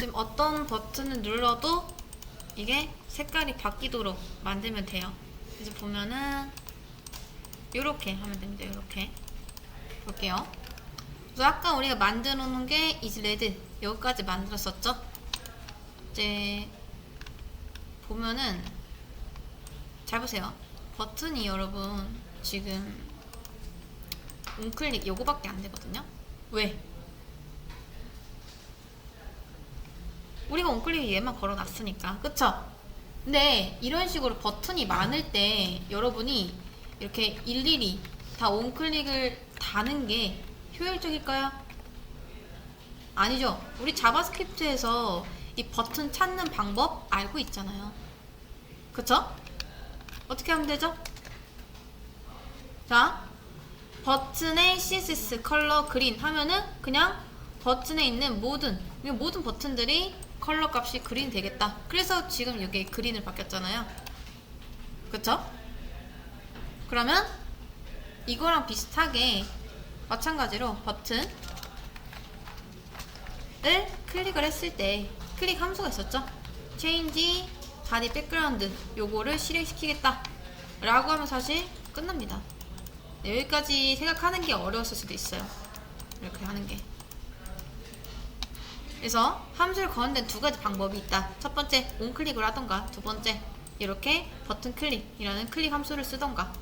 지금 어떤 버튼을 눌러도 이게 색깔이 바뀌도록 만들면 돼요. 이제 보면은 이렇게 하면 됩니다. 이렇게 볼게요. 그래서 아까 우리가 만들어 놓은 게 이즈 레드 여기까지 만들었었죠. 이제 보면은 잘 보세요. 버튼이 여러분 지금 우클릭 요거밖에 안 되거든요. 왜? 우리가 on클릭 얘만 걸어놨으니까 그쵸? 근데 이런 식으로 버튼이 많을 때 여러분이 이렇게 일일이 다 on클릭을 다는 게 효율적일까요? 아니죠. 우리 자바스크립트에서 이 버튼 찾는 방법 알고 있잖아요. 그쵸? 어떻게 하면 되죠? 자, 버튼의 CSS 컬러 그린 하면은 그냥 버튼에 있는 모든 이 모든 버튼들이 컬러 값이 그린 되겠다. 그래서 지금 여기 그린을 바뀌었잖아요. 그쵸? 그러면 이거랑 비슷하게 마찬가지로 버튼을 클릭을 했을 때 클릭 함수가 있었죠. change body background 요거를 실행시키겠다. 라고 하면 사실 끝납니다. 네, 여기까지 생각하는 게 어려웠을 수도 있어요. 이렇게 하는 게. 그래서 함수를 거는 데는 두 가지 방법이 있다. 첫 번째, 온클릭을 하던가, 두 번째, 이렇게 버튼 클릭이라는 클릭 함수를 쓰던가.